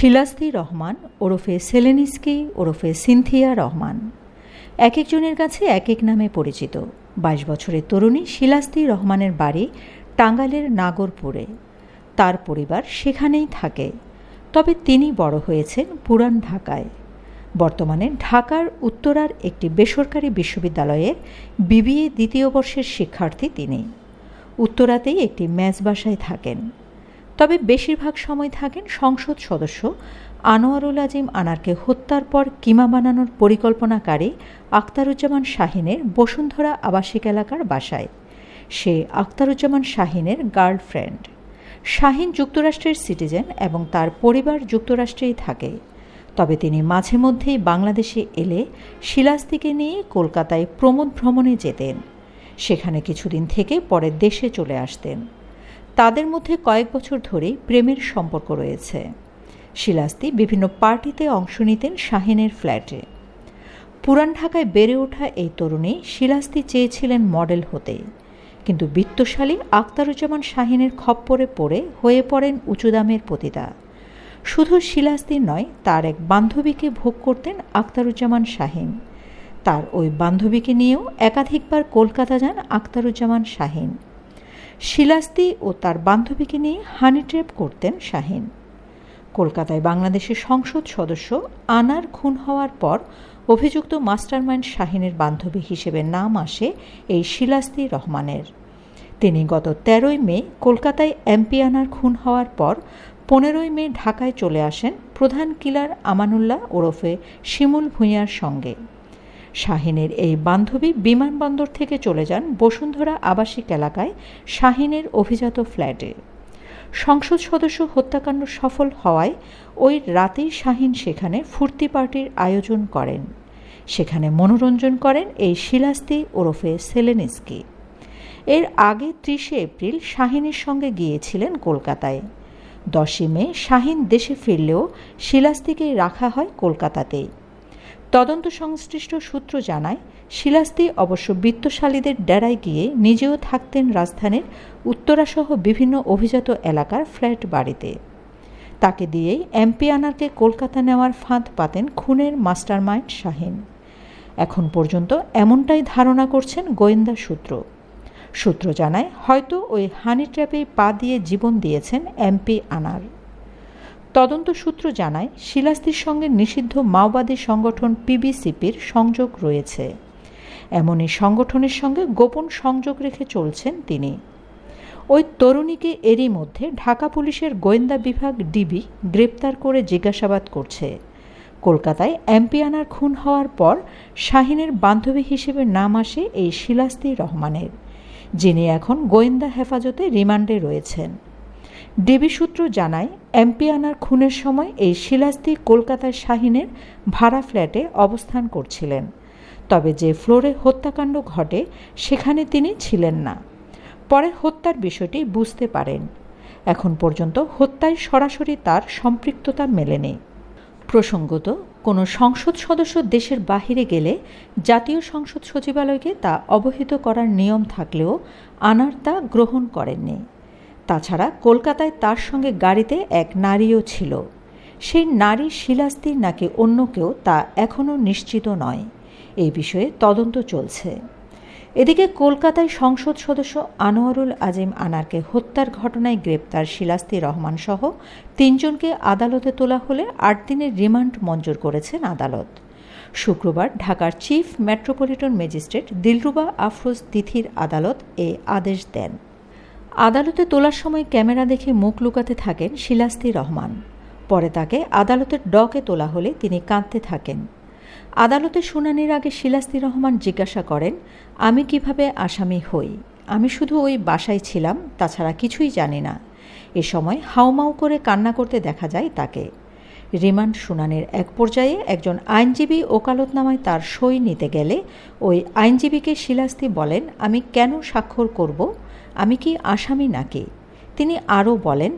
শিলাস্তি রহমান, ওরফে সেলেনিস্কি, ওরফে সিনথিয়া রহমান। এক একজনের কাছে এক এক নামে পরিচিত। বাইশ বছরের তরুণী শিলাস্তি রহমানের বাড়ি টাঙ্গালের নাগরপুরে। তার পরিবার সেখানেই থাকে। তবে তিনি বড় হয়েছেন পুরান ঢাকায়। বর্তমানে ঢাকার উত্তরার একটি বেসরকারি বিশ্ববিদ্যালয়ের বিবিএ দ্বিতীয় বর্ষের শিক্ষার্থী তিনি। উত্তরাতেই একটি ম্যাচ বাসায় থাকেন। তবে বেশিরভাগ সময় থাকেন সংসদ সদস্য। আনোয়ারুল আজিম আনারকে হত্যার পর কিমা বানানোর পরিকল্পনাকারী আখতারুজ্জামান শাহিনের বসুন্ধরা আবাসিক এলাকার বাসায়। সে আখতারুজ্জামান শাহিনের গার্লফ্রেন্ড। শাহিন যুক্তরাষ্ট্রের সিটিজেন এবং তার পরিবার যুক্তরাষ্ট্রেই থাকে। তবে তিনি মাঝে মধ্যেই বাংলাদেশে এলে শিলাস্তিকে নিয়ে কলকাতায় প্রমোদ ভ্রমণে যেতেন। সেখানে কিছুদিন থেকে পরে দেশে চলে আসতেন। তাদের মধ্যে কয়েক বছর ধরেই প্রেমের সম্পর্ক রয়েছে। শিলাস্তি বিভিন্ন পার্টিতে অংশ নিতেন শাহিনের ফ্ল্যাটে। পুরান ঢাকায় বেড়ে ওঠা এই তরুণী শিলাস্তি চেয়েছিলেন মডেল হতে। কিন্তু বিত্তশালী আক্তারুজ্জামান শাহিনের খপ্পরে পড়ে হয়ে পড়েন উঁচু দামের পতিতা। শুধু শিলাস্তি নয়, তার এক বান্ধবীকে ভোগ করতেন আক্তারুজ্জামান শাহিন। তার ওই বান্ধবীকে নিয়েও একাধিকবার কলকাতা যান আক্তারুজ্জামান শাহিন। শিলাস্তি ও তার বান্ধবীকে নিয়ে হানি ট্রেপ করতেন শাহিন। কলকাতায় বাংলাদেশের সংসদ সদস্য আনার খুন হওয়ার পর অভিযুক্ত মাস্টারমাইন্ড শাহিনের বান্ধবী হিসেবে নাম আসে এই শিলাস্তি রহমানের। তিনি গত তেরোই মে কলকাতায় এমপি আনার খুন হওয়ার পর পনেরোই মে ঢাকায় চলে আসেন প্রধান কিলার আমানুল্লাহ ওরফে শিমুল ভূঁইয়ার সঙ্গে। শাহিনের এই বান্ধবী বিমানবন্দর থেকে চলে যান বসুন্ধরা আবাসিক এলাকায় শাহিনের অভিজাত ফ্ল্যাটে। সংসদ সদস্য হত্যাকাণ্ড সফল হওয়ায় ওই রাতেই শাহিন সেখানে ফুর্তি পার্টির আয়োজন করেন। সেখানে মনোরঞ্জন করেন এই শিলাস্তি ওরফে সেলেনিস্কি। এর আগে ত্রিশে এপ্রিল শাহিনের সঙ্গে গিয়েছিলেন কলকাতায়। দশই মে শাহিন দেশে ফিরলেও শিলাস্তিকে রাখা হয় কলকাতাতেই। তদন্ত সংশ্লিষ্ট সূত্র জানায় শিলাস্তি অবশ্য বিত্তশালীদের ডেরায় গিয়ে নিজেও থাকতেন রাজধানীর উত্তরাসহ বিভিন্ন অভিজাত এলাকার ফ্ল্যাট বাড়িতে। তাকে দিয়েই এমপি আনারকে কলকাতা নেওয়ার ফাঁদ পাতেন খুনের মাস্টারমাইন্ড শাহিন। এখন পর্যন্ত এমনটাই ধারণা করছেন গোয়েন্দা সূত্র। সূত্র জানায়, হয়তো ওই হানি ট্র্যাপেই পা দিয়ে জীবন দিয়েছেন এমপি আনার। তদন্ত সূত্র জানায়, শিলাস্তির সঙ্গে নিষিদ্ধ মাওবাদী সংগঠন পিবিসিপির সংযোগ রয়েছে। এমনই সংগঠনের সঙ্গে গোপন সংযোগ রেখে চলছেন তিনি। ওই তরুণীকে এরই মধ্যে ঢাকা পুলিশের গোয়েন্দা বিভাগ ডিবি গ্রেপ্তার করে জিজ্ঞাসাবাদ করছে। কলকাতায় অ্যাম্পিয়ানার খুন হওয়ার পর শাহিনের বান্ধবী হিসেবে নাম আসে এই শিলাস্তি রহমানের, যিনি এখন গোয়েন্দা হেফাজতে রিমান্ডে রয়েছেন। ডিবি সূত্র জানায়, এমপি আনার খুনের সময় এই শিলাস্তি কলকাতার শাহিনের ভাড়া ফ্ল্যাটে অবস্থান করছিলেন। তবে যে ফ্লোরে হত্যাকাণ্ড ঘটে, সেখানে তিনি ছিলেন না। পরে হত্যার বিষয়টি বুঝতে পারেন। এখন পর্যন্ত হত্যায় সরাসরি তার সম্পৃক্ততা মেলেনি। প্রসঙ্গত, কোনো সংসদ সদস্য দেশের বাহিরে গেলে জাতীয় সংসদ সচিবালয়কে তা অবহিত করার নিয়ম থাকলেও আনার তা গ্রহণ করেননি। তাছাড়া কলকাতায় তার সঙ্গে গাড়িতে এক নারীও ছিল। সেই নারী শিলাস্তির নাকি অন্য কেউ তা এখনও নিশ্চিত নয়। এই বিষয়ে তদন্ত চলছে। এদিকে কলকাতায় সংসদ সদস্য আনোয়ারুল আজিম আনারকে হত্যার ঘটনায় গ্রেপ্তার শিলাস্তি রহমান সহ তিনজনকে আদালতে তোলা হলে আট দিনের রিমান্ড মঞ্জুর করেছেন আদালত। শুক্রবার ঢাকার chief metropolitan magistrate Dilruba Afroz তিথির আদালত এ আদেশ দেন। আদালতে তোলার সময় ক্যামেরা দেখে মুখ লুকাতে থাকেন শিলাস্তি রহমান। পরে তাকে আদালতের ডকে তোলা হলে তিনি কাঁদতে থাকেন। আদালতে শুনানির আগে শিলাস্তি রহমান জিজ্ঞাসা করেন, আমি কীভাবে আসামি হই? আমি শুধু ওই বাসায় ছিলাম, তাছাড়া কিছুই জানি না। এ সময় হাউমাউ করে কান্না করতে দেখা যায় তাকে। রিমান্ড শুনানির এক পর্যায়ে একজন আইনজীবী ওকালতনামায় তার সই নিতে গেলে ওই আইনজীবীকে শিলাস্তি বলেন, আমি কেন স্বাক্ষর করব? আমি কি আসামি নাকি? তিনি আরও বলেন,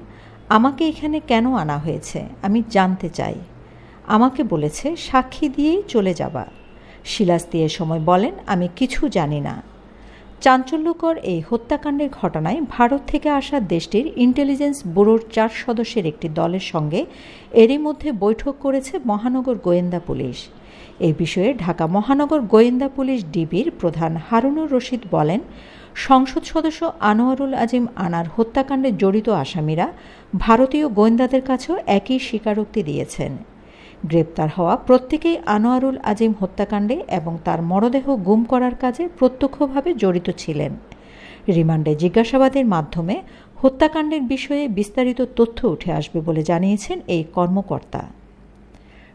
আমাকে এখানে কেন আনা হয়েছে? আমি জানতে চাই। আমাকে বলেছে, সাক্ষী দিয়েই চলে যাবা। শিলাস্তি এ সময় বলেন, আমি কিছু জানি না। চাঞ্চল্যকর এই হত্যাকাণ্ডের ঘটনায় ভারত থেকে আসা দেশটির ইন্টেলিজেন্স ব্যুরোর চার সদস্যের একটি দলের সঙ্গে এরই মধ্যে বৈঠক করেছে মহানগর গোয়েন্দা পুলিশ। এই বিষয়ে ঢাকা মহানগর গোয়েন্দা পুলিশ ডিবির প্রধান হারুনুর রশিদ বলেন, সংসদ সদস্য আনোয়ারুল আজিম আনার হত্যাকাণ্ডে জড়িত আসামিরা ভারতীয় গোয়েন্দাদের কাছেও একই স্বীকারোক্তি দিয়েছেন। গ্রেপ্তার হওয়া প্রত্যেকেই আনোয়ারুল আজিম হত্যাকাণ্ডে এবং তার মরদেহ গুম করার কাজে প্রত্যক্ষভাবে জড়িত ছিলেন। রিমান্ডে জিজ্ঞাসাবাদের মাধ্যমে হত্যাকাণ্ডের বিষয়ে বিস্তারিত তথ্য উঠে আসবে বলে জানিয়েছেন এই কর্মকর্তা।